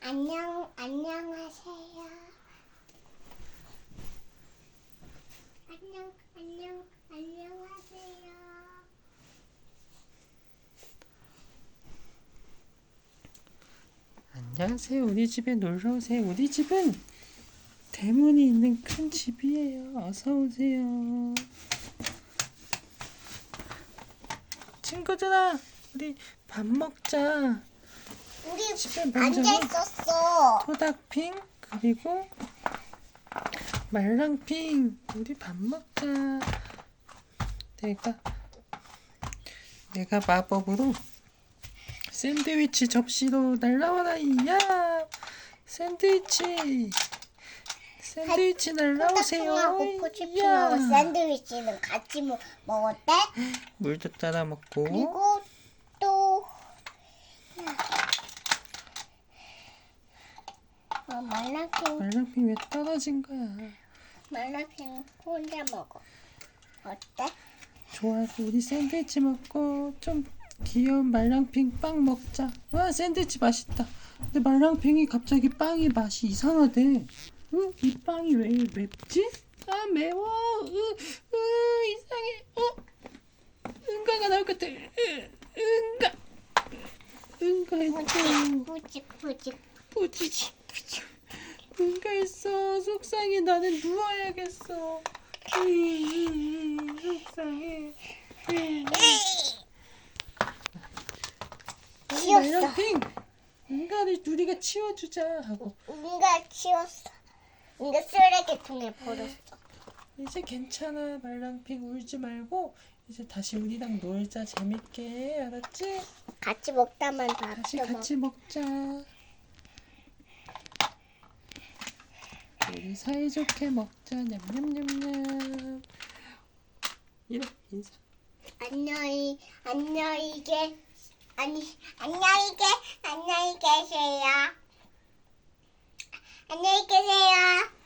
안녕, 안녕하세요. 안녕, 안녕, 안녕하세요. 안녕하세요. 우리 집에 놀러 오세요. 우리 집은 대문이 있는 큰 집이에요. 어서 오세요. 친구들아, 우리 밥 먹자. 집에 먼저 앉아 있었어. 토닥핑 그리고 말랑핑 우리 밥 먹자. 내가 내가 마법으로 샌드위치 접시로 날라와라 이야 샌드위치 샌드위치 날라오세요 이야 포치핑하고 샌드위치는 같이 먹, 먹었대. 물도 따라 먹고 그리고 어, 말라핑 말랑핑 왜 떨어진 거야 말라핑 혼자 먹어. 어때? 좋아, 우리 샌드위치 먹고 좀 귀여운 말랑핑 빵 먹자. 와, 샌드위치 맛있다. 근데 말랑핑이 갑자기 빵이 맛이 이상하대. 응? 이 빵이 왜 맵지? 아, 매워. 으, 으, 이상해. 어? 응가가 나올 것 같아. 으, 응가. 응가했어. 뿌직 뿌직 뿌지. 응가했어. 속상해. 나는 누워야겠어. 음, 속상해. 음. 치웠어. 말랑핑 인간을 우리가 치워주자 하고 뭔가 치웠어. 근데 쓰레기통에 버렸어. 이제 괜찮아 말랑핑 울지 말고 이제 다시 우리랑 놀자 재밌게 알았지? 같이 먹다만 밥도 먹. 같이 먹자 우리 사이좋게 먹자 냠냠냠냠 이래 인사 안녕히 안녕히 계 아니 안녕히 계 안녕히 계세요. 안녕히 계세요.